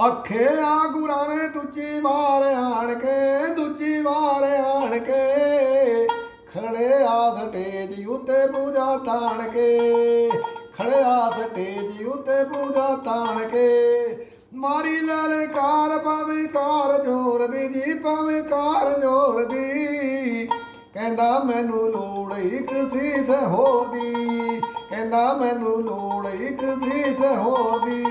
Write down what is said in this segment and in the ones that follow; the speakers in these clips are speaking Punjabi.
ਆਖਿਆ ਗੁਰਾਂ ਨੇ ਦੂਜੀ ਵਾਰ ਆਣ ਕੇ, ਦੂਜੀ ਵਾਰ ਆਣ ਕੇ ਖੜਿਆ ਸਟੇਜ ਉੱਤੇ ਪੂਜਾ ਤਾਣ ਕੇ ਖੜਿਆ ਸਟੇਜ ਉੱਤੇ ਪੂਜਾ ਤਾਣ ਕੇ। ਮਾਰੀ ਲਲਕਾਰ ਪਾਵੇਂ ਕਾਰ ਜੋਰ ਦੀ ਜੀ ਪਾਵੇਂ ਕਾਰ ਜੋਰ ਦੀ, ਕਹਿੰਦਾ ਮੈਨੂੰ ਲੋੜ ਇੱਕ ਸੀਸ ਹੋਰ ਦੀ, ਕਹਿੰਦਾ ਮੈਨੂੰ ਲੋੜ ਇੱਕ ਸੀਸ ਹੋਰ ਦੀ।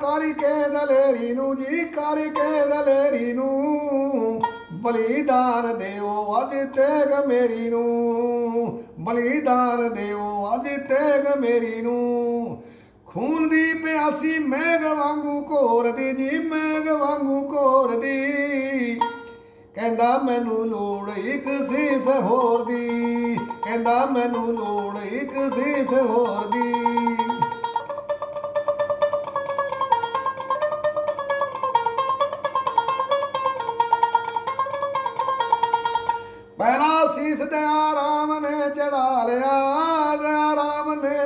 ਕਰੀ ਕੇ ਦਲੇਰੀ ਨੂੰ ਜੀ ਕਰੀ ਕੇ ਦਲੇਰੀ ਨੂੰ। ਬਲੀਦਾਨ ਦੇਵੋ ਅਜ ਤੇਗ ਮੇਰੀ ਨੂੰ। ਬਲੀਦਾਨ ਦੇਵੋ ਅੱਜ ਤੇਗ ਮੇਰੀ ਨੂੰ। ਖੂਨ ਦੀ ਪਿਆਸੀ ਮੇਘ ਵਾਂਗੂ ਘੋਰਦੀ ਜੀ ਮੇਘ ਵਾਂਗੂ ਘੋਰ ਦੀ। ਕਹਿੰਦਾ ਮੈਨੂੰ ਲੋੜ ਇੱਕ ਸੀਸ ਹੋਰ ਦੀ। ਕਹਿੰਦਾ ਮੈਨੂੰ ਲੋੜ ਇੱਕ ਸੀਸ ਹੋਰ ਦੀ।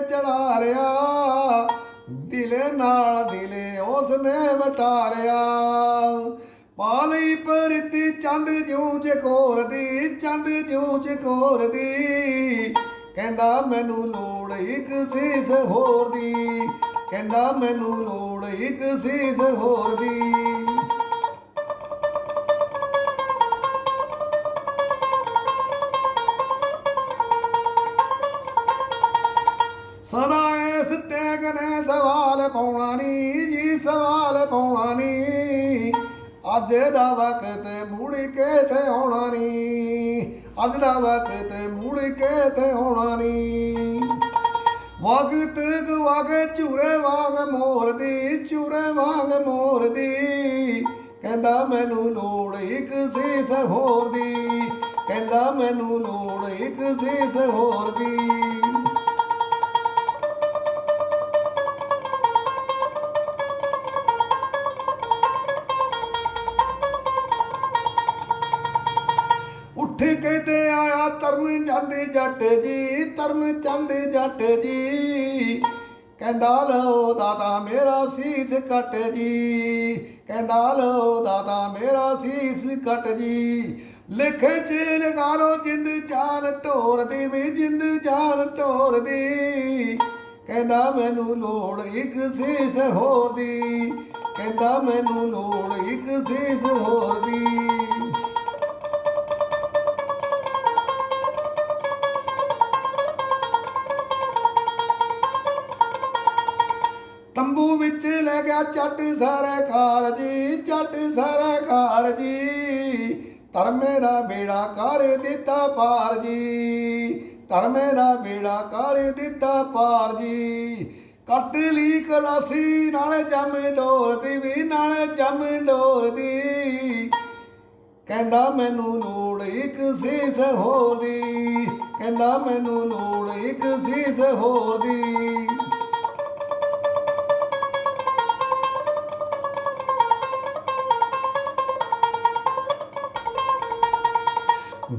ਚੜਾ ਲਿਆ ਦਿਲੇ ਨਾਲ ਦਿਲੇ ਉਸ ਨੇ ਵਟਾ ਲਿਆ ਪਾਲੀ ਪਰਤੀ ਚੰਦ ਜਿਉਂ ਚਕੋਰਦੀ, ਚੰਦ ਜਿਉਂ ਚਕੋਰਦੀ, ਕਹਿੰਦਾ ਮੈਨੂੰ ਲੋੜ ਇੱਕ ਸੀਸ ਹੋਰ ਦੀ, ਕਹਿੰਦਾ ਮੈਨੂੰ ਲੋੜ ਇੱਕ ਸੀਸ ਹੋਰ ਦੀ। ਸਦਾ ਇਸ ਤੇਗ ਨੇ ਸਵਾਲ ਪਾਉਣਾ ਨੀ ਜੀ, ਸਵਾਲ ਪਾਉਣਾ ਨੀ। ਅੱਜ ਦਾ ਵਕਤ ਮੁੜ ਕੇ ਤੇ ਆਉਣਾ ਨੀ। ਅੱਜ ਦਾ ਵਕਤ ਮੁੜ ਕੇ ਤੇ ਆਉਣਾ ਨੀ। ਵਕਤ ਗਵਾਗੇ ਝੂਰੇ ਵਾਂਗ ਮੋਰ ਦੀ, ਝੂਰੇ ਵਾਂਗ ਮੋਰ ਦੀ। ਕਹਿੰਦਾ ਮੈਨੂੰ ਲੋੜ ਇੱਕ ਸੀਸ ਹੋਰ ਦੀ। ਕਹਿੰਦਾ ਮੈਨੂੰ ਲੋੜ ਇੱਕ ਸੀਸ ਹੋਰ ਦੀ। ਉੱਠ ਤੇ ਆਇਆ ਧਰਮ ਚੰਦ ਜੱਟ ਜੀ, ਧਰਮ ਚੰਦ ਜੱਟ ਜੀ। ਕਹਿੰਦਾ ਲਓ ਦਾਦਾ ਮੇਰਾ ਸੀਸ ਕੱਟ ਜੀ। ਕਹਿੰਦਾ ਲਓ ਦਾਦਾ ਮੇਰਾ ਸੀਸ ਕੱਟ ਜੀ। ਲਿਖ ਚ ਲਗਾਰੋ ਜਿੰਦ ਚਾਰ ਢੋਰ ਦੀ ਵੀ, ਜਿੰਦ ਚਾਰ ਢੋਰ ਦੀ। ਕਹਿੰਦਾ ਮੈਨੂੰ ਲੋੜ ਇੱਕ ਸੀਸ ਹੋਰ ਦੀ। ਕਹਿੰਦਾ ਮੈਨੂੰ ਲੋੜ ਇੱਕ ਸੀਸ ਹੋਰ ਦੀ। ਤੰਬੂ ਵਿੱਚ ਲੈ ਗਿਆ ਚੱਟ ਸਾਰੇ ਕਾਰ ਜੀ ਚੱਟ ਸਾਰੇ ਕਾਰ ਜੀ। ਧਰਮੇ ਦਾ ਬੇੜਾ ਕਰ ਦਿੱਤਾ ਪਾਰ ਜੀ। ਧਰਮੇ ਦਾ ਬੇੜਾ ਕਰ ਦਿੱਤਾ ਪਾਰ ਜੀ। ਕੱਟ ਲਈ ਕਲਾਸੀ ਨਾਲੇ ਜੰਮ ਡੋਰ ਦੀ ਵੀ, ਨਾਲੇ ਜੰਮ ਡੋਰ ਦੀ। ਕਹਿੰਦਾ ਮੈਨੂੰ ਲੋੜ ਇੱਕ ਸੀਸ ਹੋਰ ਦੀ। ਕਹਿੰਦਾ ਮੈਨੂੰ ਲੋੜ ਇੱਕ ਸੀਸ ਹੋਰ ਦੀ।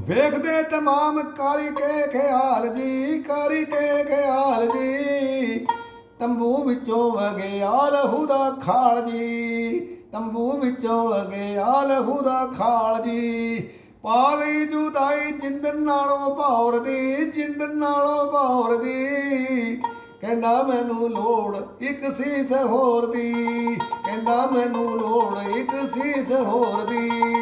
ਵੇਖਦੇ ਤਮਾਮ ਕਾਰੀ ਕੇ ਖਿਆਲ ਜੀ ਕਾਰੀ ਕੇ ਖਿਆਲ ਜੀ। ਤੰਬੂ ਵਿੱਚੋਂ ਵਗੇ ਲਹੂ ਦਾ ਖਾਲ ਜੀ। ਤੰਬੂ ਵਿੱਚੋਂ ਵਗੇ ਲਹੂ ਦਾ ਖਾਲ ਜੀ। ਪਾਲੀ ਜੁਦਾਈ ਜਿੰਦਨ ਨਾਲੋਂ ਭੌਰ ਦੀ ਜਿੰਦਨ ਨਾਲੋਂ ਭੌਰ ਦੀ। ਕਹਿੰਦਾ ਮੈਨੂੰ ਲੋੜ ਇੱਕ ਸੀਸ ਹੋਰ ਦੀ। ਕਹਿੰਦਾ ਮੈਨੂੰ ਲੋੜ ਇੱਕ ਸੀਸ ਹੋਰ ਦੀ।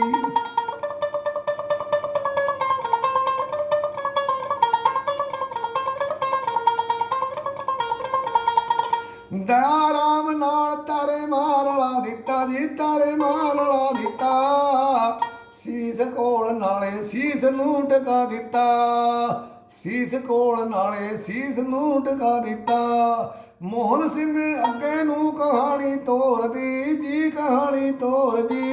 ਦਇਆ ਰਾਮ ਨਾਲ ਤਾਰੇ ਮਾਰਲਾ ਦਿੱਤਾ ਜੀ, ਤਾਰੇ ਮਾਰਲਾ ਦਿੱਤਾ। ਸੀਸ ਕੋਲ ਨਾਲੇ ਸੀਸ ਨੂੰ ਟਕਾ ਦਿੱਤਾ। ਸੀਸ ਕੋਲ ਨਾਲੇ ਸੀਸ ਨੂੰ ਟਿਕਾ ਦਿੱਤਾ। ਮੋਹਨ ਸਿੰਘ ਅੱਗੇ ਨੂੰ ਕਹਾਣੀ ਤੋਰਦੀ, ਜੀ ਕਹਾਣੀ ਤੋਰਦੀ।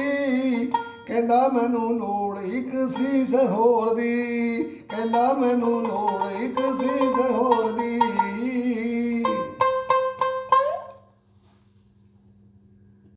ਕਹਿੰਦਾ, ਮੈਨੂੰ ਲੋੜ ਇੱਕ ਸੀਸ ਹੋਰ ਦੀ। ਕਹਿੰਦਾ, ਮੈਨੂੰ ਲੋੜ ਇੱਕ ਸ਼ੀਸ਼ ਹੋਰ ਦੀ।